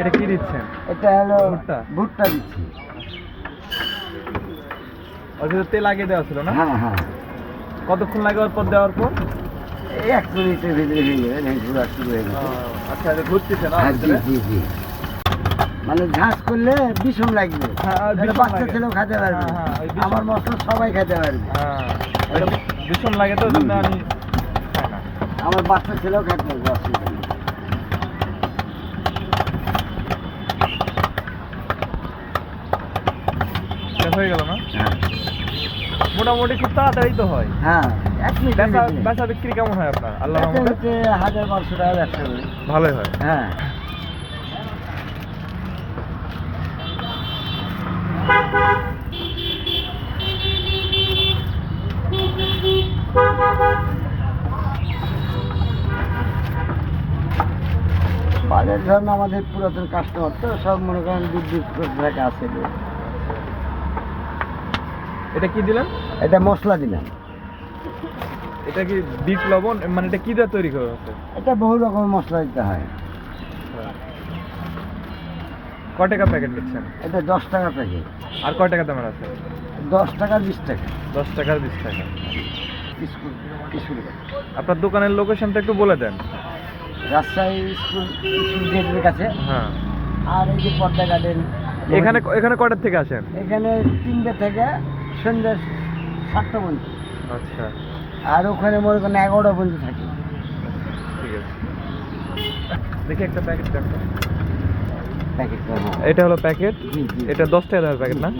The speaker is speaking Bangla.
এটা কি দিচ্ছেন? এটা হলো ভুট্টা? ভুট্টা দিচ্ছি। ওর ভিতরে তেল আগে দেওয়া ছিল না? হ্যাঁ হ্যাঁ। কতক্ষণ লাগে ওর পর দেওয়ার পর? এক মিনিটের ভিতরে হয়ে যাবে ঘোরা শুরু হয়ে গেছে। আচ্ছা ঘুরতেছে না হ্যাঁ, জি জি জি। মানে ঝাঁস করলে বিষম লাগবে। হ্যাঁ, বিষম বাচ্চা ছেলেও খেতে পারবে। হ্যাঁ, হ্যাঁ, আমার মশলা সবাই খেতে পারবে। ভীষণ লাগে তো আমি আমার বাচ্চা ছেলেও খেতে পারবে অসুবিধা হয়ে গেল না? হ্যাঁ। মোটামুটি খুব তাড়াতাড়ি তো হয়। হ্যাঁ এক মিনিট বেচা বিক্রি কেমন হয় আপনার? আল্লাহ হচ্ছে হাজার বারোশো টাকা ব্যবসা করি। ভালোই হয়। হ্যাঁ। বাজার ধরুন আমাদের পুরাতন কাস্টমার তো সব মনে করেন দূর দূর করে আসে এটা কি দিলেন? এটা মশলা দিলাম। এটা কি বিট লবণ? মানে এটা কি দিয়ে তৈরি করা হচ্ছে? এটা বহু রকমের মশলা দিতে হয়। কয় টাকা প্যাকেট নিচ্ছেন এটা দশ টাকা প্যাকেট আর কয় টাকা দামের আছে? দশ টাকা বিশ টাকা। দশ টাকার বিশ টাকা। আপনার দোকানের লোকেশনটা একটু বলে দেন। রাজশাহী স্কুল স্কুল গেটের কাছে। হ্যাঁ। আর এই যে পদ্মা গার্ডেন এখানে এখানে কয়টার থেকে আসেন? এখানে তিনটে থেকে সন্ধ্যে সাতটা পর্যন্ত। আচ্ছা। আর ওখানে মনে করেন এগারোটা পর্যন্ত থাকি। ঠিক আছে। দেখি একটা প্যাকেট প্যাকেট এটা হলো প্যাকেট এটা দশ টাকা প্যাকেট না।